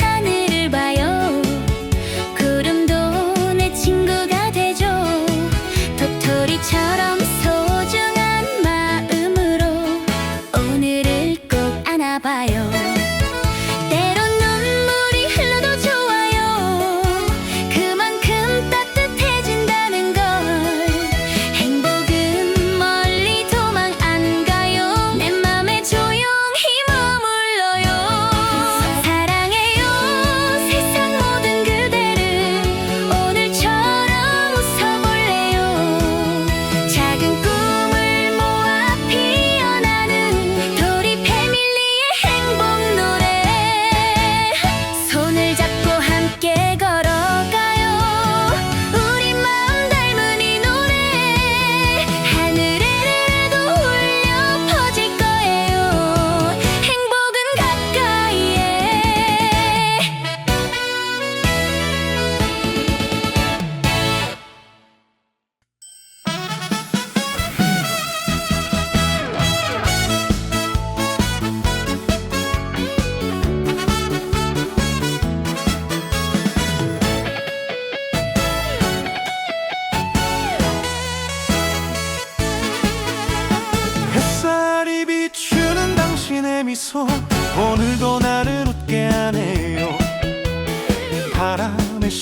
하늘을 봐요. 구름도 내 친구가 되죠. 도토리처럼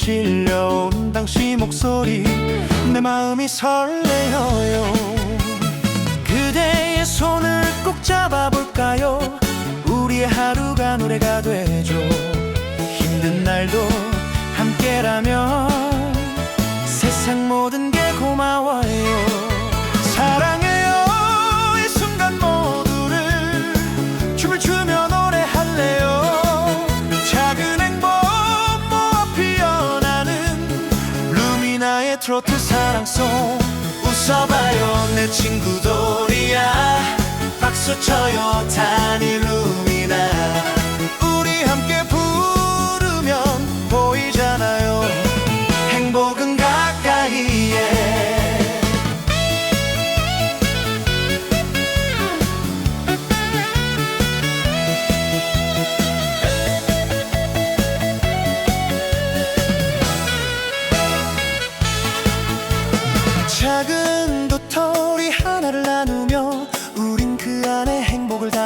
들려온 당신 목소리 내 마음이 설레어요. 그대의 손을 꼭 잡아볼까요? 우리의 하루가 노래가 되죠. 힘든 날도 함께라면 세상 모든 게 고마워요. 사랑 트로트 사랑송 웃어봐요 내 친구 돌이야. 박수쳐요 단일루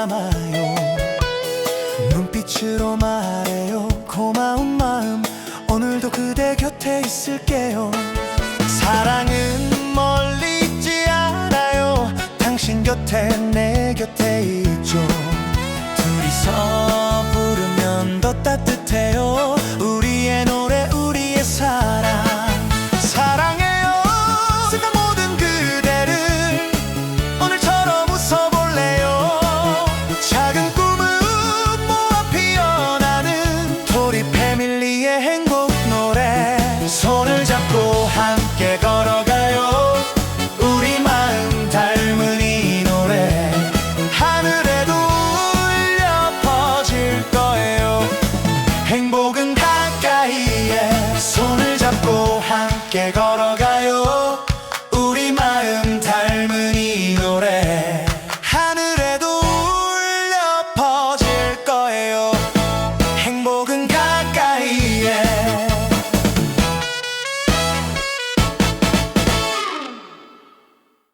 남아요. 눈빛으로 말해요. 고마운 마음 오늘도 그대 곁에 있을게요. 사랑은 멀리 있지 않아요. 당신 곁에 내 곁에 있죠. 둘이서 부르면 더 따뜻해요. 우리의 어깨가